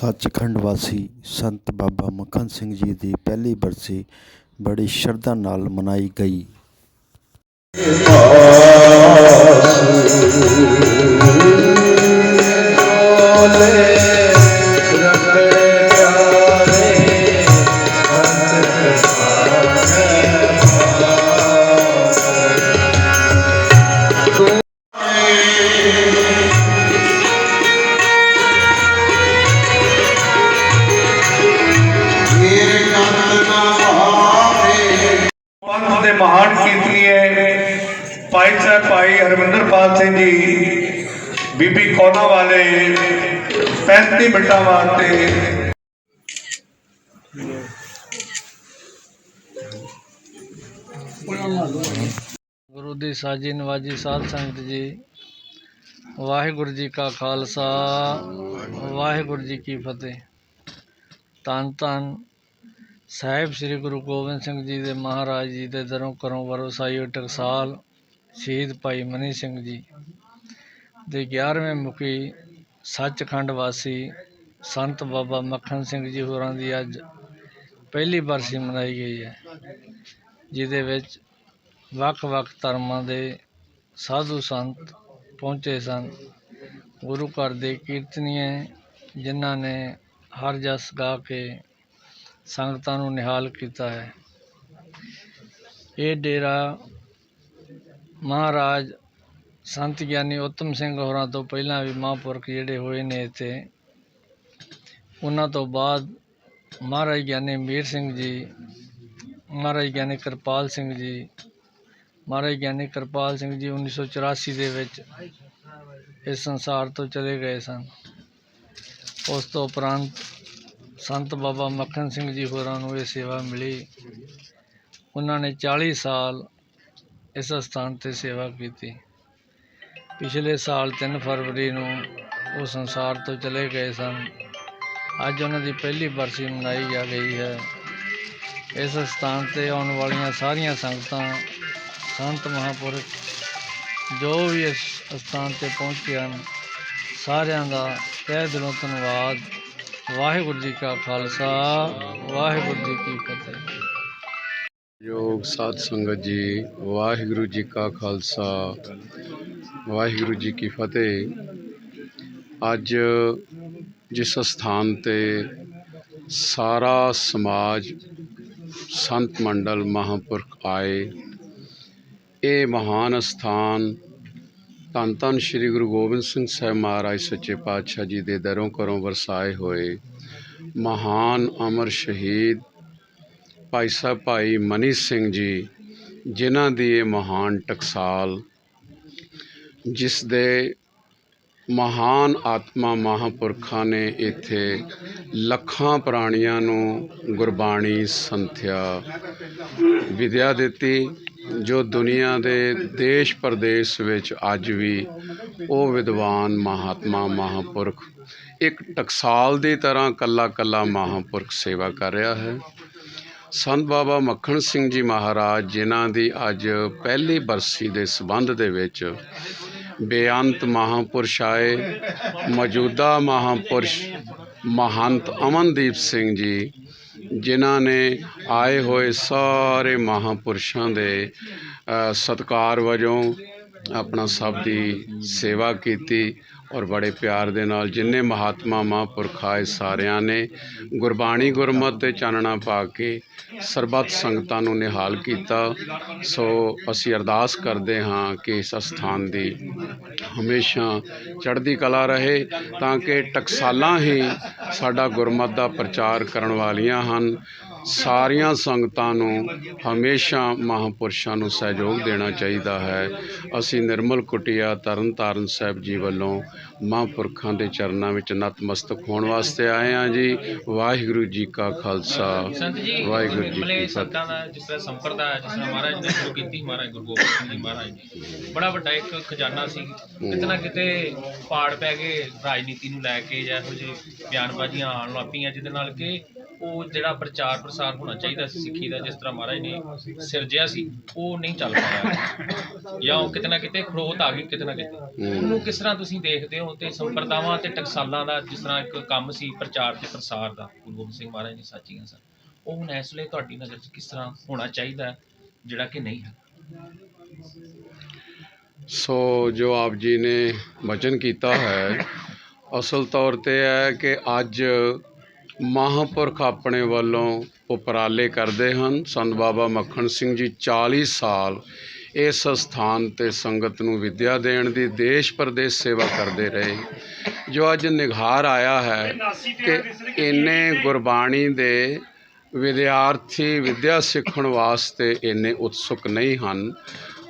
ਸੱਚਖੰਡ ਵਾਸੀ ਸੰਤ ਬਾਬਾ ਮੱਖਣ ਸਿੰਘ ਜੀ ਦੀ ਪਹਿਲੀ ਬਰਸੀ ਬੜੀ ਸ਼ਰਧਾ ਨਾਲ ਮਨਾਈ ਗਈ। ਪੰਥ ਭਾਈ ਸਾਹਿਬ, ਭਾਈ ਹਰਵਿੰਦਰਪਾਲ ਸਿੰਘ ਜੀ, ਬੀਬੀ ਕੋਨਾ ਵਾਲੇ 35 ਮਿੰਟਾਂ ਵਾਸਤੇ। ਗੁਰੂ ਦੀ ਸਾਜੀ ਨਵਾਜੀ ਸਾਧ ਸੰਗਤ ਜੀ, ਵਾਹਿਗੁਰੂ ਜੀ ਕਾ ਖਾਲਸਾ, ਵਾਹਿਗੁਰੂ ਜੀ ਕੀ ਫਤਿਹ। ਧੰਨ ਧੰਨ ਸਾਹਿਬ ਸ੍ਰੀ ਗੁਰੂ ਗੋਬਿੰਦ ਸਿੰਘ ਜੀ ਦੇ ਮਹਾਰਾਜ ਜੀ ਦੇ ਦਰੋਂ ਕਰੋਂ ਵਰਸਾਈ ਹੋਏ ਟਕਸਾਲ। ਸ਼ਹੀਦ ਭਾਈ ਮਨੀ ਸਿੰਘ ਜੀ ਦੇ 11ਵੇਂ ਮੁਖੀ ਸੱਚਖੰਡ ਵਾਸੀ ਸੰਤ ਬਾਬਾ ਮੱਖਣ ਸਿੰਘ ਜੀ ਹੋਰਾਂ ਦੀ ਅੱਜ ਪਹਿਲੀ ਬਰਸੀ ਮਨਾਈ ਗਈ ਹੈ, ਜਿਹਦੇ ਵਿੱਚ ਵੱਖ-ਵੱਖ ਧਰਮਾਂ ਦੇ ਸਾਧੂ ਸੰਤ ਪਹੁੰਚੇ ਸਨ। ਗੁਰੂ ਘਰ ਦੇ ਕੀਰਤਨੀਏ ਜਿਨ੍ਹਾਂ ਨੇ ਹਰ ਜਸ ਗਾ ਕੇ ਸੰਗਤਾਂ ਨੂੰ ਨਿਹਾਲ ਕੀਤਾ ਹੈ। ਇਹ ਡੇਰਾ ਮਹਾਰਾਜ ਸੰਤ ਗਿਆਨੀ ਉਤਮ ਸਿੰਘ ਹੋਰਾਂ ਤੋਂ ਪਹਿਲਾਂ ਵੀ ਮਹਾਂਪੁਰਖ ਜਿਹੜੇ ਹੋਏ ਨੇ ਇੱਥੇ, ਉਹਨਾਂ ਤੋਂ ਬਾਅਦ ਮਹਾਰਾਜ ਗਿਆਨੀ ਮੀਰ ਸਿੰਘ ਜੀ, ਮਹਾਰਾਜ ਗਿਆਨੀ ਕਿਰਪਾਲ ਸਿੰਘ ਜੀ, ਮਹਾਰਾਜ ਗਿਆਨੀ ਕਿਰਪਾਲ ਸਿੰਘ ਜੀ 1984 ਦੇ ਵਿੱਚ ਇਸ ਸੰਸਾਰ ਤੋਂ ਚਲੇ ਗਏ ਸਨ। ਉਸ ਤੋਂ ਉਪਰੰਤ ਸੰਤ ਬਾਬਾ ਮੱਖਣ ਸਿੰਘ ਜੀ ਹੋਰਾਂ ਨੂੰ ਇਹ ਸੇਵਾ ਮਿਲੀ। ਉਹਨਾਂ ਨੇ 40 ਸਾਲ ਇਸ ਸਥਾਨ ਤੇ ਸੇਵਾ ਕੀਤੀ। ਪਿਛਲੇ ਸਾਲ 3 ਫਰਵਰੀ ਨੂੰ ਉਹ ਸੰਸਾਰ ਤੋਂ ਚਲੇ ਗਏ ਸਨ। ਅੱਜ ਉਹਨਾਂ ਦੀ ਪਹਿਲੀ ਬਰਸੀ ਮਨਾਈ ਜਾ ਗਈ ਹੈ। ਇਸ ਸਥਾਨ ਤੇ ਆਉਣ ਵਾਲੀਆਂ ਸਾਰੀਆਂ ਸੰਗਤਾਂ ਸੰਤ ਮਹਾਂਪੁਰਖ ਜੋ ਵੀ ਇਸ ਸਥਾਨ ਤੇ ਪਹੁੰਚੇ ਹਨ, ਸਾਰਿਆਂ ਦਾ ਤਹਿ ਦਿਲੋਂ ਧੰਨਵਾਦ। ਵਾਹਿਗੁਰੂ ਜੀ ਕਾ ਖਾਲਸਾ, ਵਾਹਿਗੁਰੂ ਜੀ ਕੀ ਫਤਿਹ। ਯੋਗ ਸਾਧ ਸੰਗਤ ਜੀ, ਵਾਹਿਗੁਰੂ ਜੀ ਕਾ ਖਾਲਸਾ, ਵਾਹਿਗੁਰੂ ਜੀ ਕੀ ਫਤਿਹ। ਅੱਜ ਜਿਸ ਸਥਾਨ ਤੇ ਸਾਰਾ ਸਮਾਜ ਸੰਤ ਮੰਡਲ ਮਹਾਂਪੁਰਖ ਆਏ, ਇਹ ਮਹਾਨ ਸਥਾਨ ਧੰਨ ਧੰਨ ਸ੍ਰੀ ਗੁਰੂ ਗੋਬਿੰਦ ਸਿੰਘ ਸਾਹਿਬ ਮਹਾਰਾਜ ਸੱਚੇ ਪਾਤਸ਼ਾਹ ਜੀ ਦੇ ਦਰੋਂ ਕਰੋਂ ਵਰਸਾਏ ਹੋਏ ਮਹਾਨ ਅਮਰ ਸ਼ਹੀਦ ਭਾਈ ਸਾਹਿਬ, ਭਾਈ ਮਨੀ ਸਿੰਘ ਜੀ, ਜਿਨ੍ਹਾਂ ਦੀ ਇਹ ਮਹਾਨ ਟਕਸਾਲ, ਜਿਸ ਦੇ ਮਹਾਨ ਆਤਮਾ ਮਹਾਂਪੁਰਖਾਂ ਨੇ ਇੱਥੇ ਲੱਖਾਂ ਪ੍ਰਾਣੀਆਂ ਨੂੰ ਗੁਰਬਾਣੀ ਸੰਥਿਆ ਵਿਦਿਆ ਦਿੱਤੀ, ਜੋ ਦੁਨੀਆ ਦੇ ਦੇਸ਼ ਪ੍ਰਦੇਸ਼ ਵਿੱਚ ਅੱਜ ਵੀ ਉਹ ਵਿਦਵਾਨ ਮਹਾਤਮਾ ਮਹਾਂਪੁਰਖ, ਇੱਕ ਟਕਸਾਲ ਦੀ ਤਰ੍ਹਾਂ ਕੱਲਾ ਕੱਲਾ ਮਹਾਂਪੁਰਖ ਸੇਵਾ ਕਰ ਰਿਹਾ ਹੈ। ਸੰਤ ਬਾਬਾ ਮੱਖਣ ਸਿੰਘ ਜੀ ਮਹਾਰਾਜ ਜਿਨ੍ਹਾਂ ਦੀ ਅੱਜ ਪਹਿਲੀ ਬਰਸੀ ਦੇ ਸਬੰਧ ਦੇ ਵਿੱਚ ਬੇਅੰਤ ਮਹਾਂਪੁਰਸ਼ ਆਏ। ਮੌਜੂਦਾ ਮਹਾਂਪੁਰਸ਼ ਮਹੰਤ ਅਮਨਦੀਪ ਸਿੰਘ ਜੀ ਜਿਨ੍ਹਾਂ ਨੇ ਆਏ ਹੋਏ ਸਾਰੇ ਮਹਾਂਪੁਰਸ਼ਾਂ ਦੇ ਅ, ਸਤਿਕਾਰ ਵਜੋਂ ਆਪਣਾ ਸਭ ਦੀ ਸੇਵਾ ਕੀਤੀ। ਔਰ ਬੜੇ ਪਿਆਰ ਦੇ ਨਾਲ ਜਿੰਨੇ ਮਹਾਤਮਾ ਮਹਾਂਪੁਰਖ ਆਏ ਸਾਰਿਆਂ ਨੇ ਗੁਰਬਾਣੀ ਗੁਰਮਤ ਤੇ ਚਾਨਣਾ ਪਾ ਕੇ ਸਰਬੱਤ ਸੰਗਤਾਂ ਨੂੰ ਨਿਹਾਲ ਕੀਤਾ। ਸੋ ਅਸੀਂ ਅਰਦਾਸ ਕਰਦੇ ਹਾਂ ਕਿ ਇਸ ਸਥਾਨ ਦੀ ਹਮੇਸ਼ਾ ਚੜ੍ਹਦੀ ਕਲਾ ਰਹੇ ਤਾਂ ਕਿ ਟਕਸਾਲਾਂ ਹੀ ਸਾਡਾ ਗੁਰਮਤ ਦਾ ਪ੍ਰਚਾਰ ਕਰਨ ਵਾਲੀਆਂ ਹਨ। ਸਾਰੀਆਂ ਸੰਗਤਾਂ ਨੂੰ ਹਮੇਸ਼ਾ ਮਹਾਂਪੁਰਸ਼ਾਂ ਨੂੰ ਸਹਿਯੋਗ ਦੇਣਾ ਚਾਹੀਦਾ ਹੈ। ਅਸੀਂ ਨਿਰਮਲ ਕੁਟਿਆ ਤਰਨਤਾਰਨ ਸਾਹਿਬ ਜੀ ਵੱਲੋਂ ਮਹਾਂਪੁਰਖਾਂ ਦੇ ਚਰਨਾਂ ਵਿੱਚ ਨਤਮਸਤਕ ਹੋਣ ਵਾਸਤੇ ਆਏ ਹਾਂ ਜੀ। ਵਾਹਿਗੁਰੂ ਜੀ ਕਾ ਖਾਲਸਾ। ਜੀ ਵਾਹਿਗੁਰੂ ਜੀ ਕੀ ਫਤਿਹ। ਦਾ ਜਿਸ ਤਰ੍ਹਾਂ ਸੰਪਰਦਾ ਜਿਸ ਤਰ੍ਹਾਂ ਮਹਾਰਾਜ ਨੇ ਸ਼ੁਰੂ ਕੀਤੀ ਮਹਾਰਾਜ ਗੁਰੂ ਗੋਬਿੰਦ ਸਿੰਘ ਜੀ ਮਹਾਰਾਜ ਨੇ। ਬੜਾ ਵੱਡਾ ਇੱਕ ਖਜ਼ਾਨਾ ਸੀ। ਕਿਤੇ ਨਾ ਕਿਤੇ ਪਾੜ ਪੈ ਗਏ ਰਾਜਨੀਤੀ ਨੂੰ ਲੈ ਕੇ ਜਾਂ ਇਹੋ ਜਿਹੇ ਬਿਆਨਬਾਜ਼ੀਆਂ ਆਉਣ ਲੱਗ ਪਈਆਂ ਜਿਹਦੇ ਨਾਲ ਕਿ ਉਹ ਜਿਹੜਾ ਪ੍ਰਚਾਰ ਪ੍ਰਸਾਰ ਹੋਣਾ ਚਾਹੀਦਾ ਸੀ ਸਿੱਖੀ ਦਾ ਜਿਸ ਤਰ੍ਹਾਂ ਮਹਾਰਾਜ ਨੇ ਸਿਰਜਿਆ ਸੀ ਉਹ ਨਹੀਂ ਚੱਲ ਪਾਇਆ। ਜਾਂ ਉਹ ਕਿਤੇ ਨਾ ਕਿਤੇ ਖੜੋਤ ਆ ਗਈ ਕਿਤੇ ਨਾ ਕਿਤੇ। ਉਹਨੂੰ ਕਿਸ ਤਰ੍ਹਾਂ ਤੁਸੀਂ ਦੇਖਦੇ ਹੋ ਤੇ ਸੰਪਰਦਾਵਾਂ ਤੇ ਟਕਸਾਲਾਂ ਦਾ ਜਿਸ ਤਰ੍ਹਾਂ ਇੱਕ ਕੰਮ ਸੀ ਪ੍ਰਚਾਰ ਤੇ ਪ੍ਰਸਾਰ ਦਾ ਗੁਰੂ ਗੋਬਿੰਦ ਸਿੰਘ ਮਹਾਰਾਜ ਨੇ ਸਾਚੀਆਂ ਸਨ ਉਹ ਹੁਣ ਇਸ ਵੇਲੇ ਤੁਹਾਡੀ ਨਜ਼ਰ 'ਚ ਕਿਸ ਤਰ੍ਹਾਂ ਹੋਣਾ ਚਾਹੀਦਾ ਜਿਹੜਾ ਕਿ ਨਹੀਂ ਹੈ? ਸੋ ਜੋ ਆਪ ਜੀ ਨੇ ਵਚਨ ਕੀਤਾ ਹੈ ਅਸਲ ਤੌਰ ਤੇ ਹੈ ਕਿ ਅੱਜ ਮਹਾਂਪੁਰਖ ਆਪਣੇ ਵੱਲੋਂ ਉਪਰਾਲੇ ਕਰਦੇ ਹਨ। ਸੰਤ ਬਾਬਾ ਮੱਖਣ ਸਿੰਘ ਜੀ 40 ਸਾਲ ਇਸ ਸਥਾਨ ਤੇ ਸੰਗਤ ਨੂੰ ਵਿੱਦਿਆ ਦੇਣ ਦੀ ਦੇਸ਼ ਪ੍ਰਦੇਸ਼ ਸੇਵਾ ਕਰਦੇ ਰਹੇ। ਜੋ ਅੱਜ ਨਿਘਾਰ ਆਇਆ ਹੈ ਕਿ ਇੰਨੇ ਗੁਰਬਾਣੀ ਦੇ ਵਿਦਿਆਰਥੀ ਵਿੱਦਿਆ ਸਿੱਖਣ ਵਾਸਤੇ ਇੰਨੇ ਉਤਸੁਕ ਨਹੀਂ ਹਨ।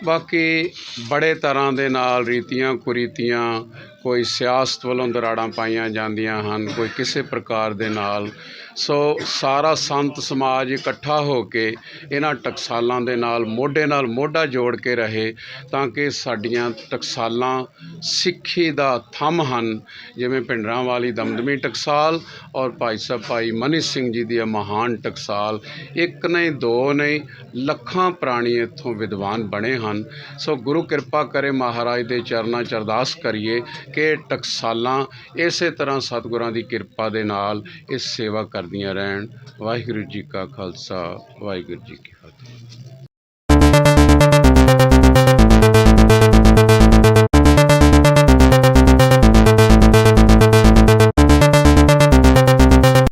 ਬਾਕੀ ਬੜੇ ਤਰ੍ਹਾਂ ਦੇ ਨਾਲ ਰੀਤੀਆਂ ਕੁਰੀਤੀਆਂ ਕੋਈ ਸਿਆਸਤ ਵੱਲੋਂ ਦਰਾੜਾਂ ਪਾਈਆਂ ਜਾਂਦੀਆਂ ਹਨ, ਕੋਈ ਕਿਸੇ ਪ੍ਰਕਾਰ ਦੇ ਨਾਲ। ਸੋ ਸਾਰਾ ਸੰਤ ਸਮਾਜ ਇਕੱਠਾ ਹੋ ਕੇ ਇਹਨਾਂ ਟਕਸਾਲਾਂ ਦੇ ਨਾਲ, ਮੋਢੇ ਨਾਲ ਮੋਢਾ ਜੋੜ ਕੇ ਰਹੇ ਤਾਂ ਕਿ ਸਾਡੀਆਂ ਟਕਸਾਲਾਂ ਸਿੱਖੀ ਦਾ ਥੰਮ ਹਨ। ਜਿਵੇਂ ਪਿੰਡਰਾਂ ਵਾਲੀ ਦਮਦਮੀ ਟਕਸਾਲ ਔਰ ਭਾਈ ਸਾਹਿਬ ਭਾਈ ਮਨੀ ਸਿੰਘ ਜੀ ਦੀ ਇਹ ਮਹਾਨ ਟਕਸਾਲ, ਇੱਕ ਨਹੀਂ, ਦੋ ਨਹੀਂ, ਲੱਖਾਂ ਪ੍ਰਾਣੀ ਇੱਥੋਂ ਵਿਦਵਾਨ ਬਣੇ ਹਨ। ਸੋ ਗੁਰੂ ਕਿਰਪਾ ਕਰੇ ਮਹਾਰਾਜ ਦੇ ਚਰਨਾਂ 'ਚ ਅਰਦਾਸ ਕਰੀਏ ਕਿ ਟਕਸਾਲਾਂ ਇਸੇ ਤਰ੍ਹਾਂ ਸਤਿਗੁਰਾਂ ਦੀ ਕਿਰਪਾ ਦੇ ਨਾਲ ਇਹ ਸੇਵਾ ਕਰਦੀਆਂ ਰਹਿਣ। ਵਾਹਿਗੁਰੂ ਜੀ ਕਾ ਖਾਲਸਾ, ਵਾਹਿਗੁਰੂ ਜੀ ਕੀ ਫਤਿਹ।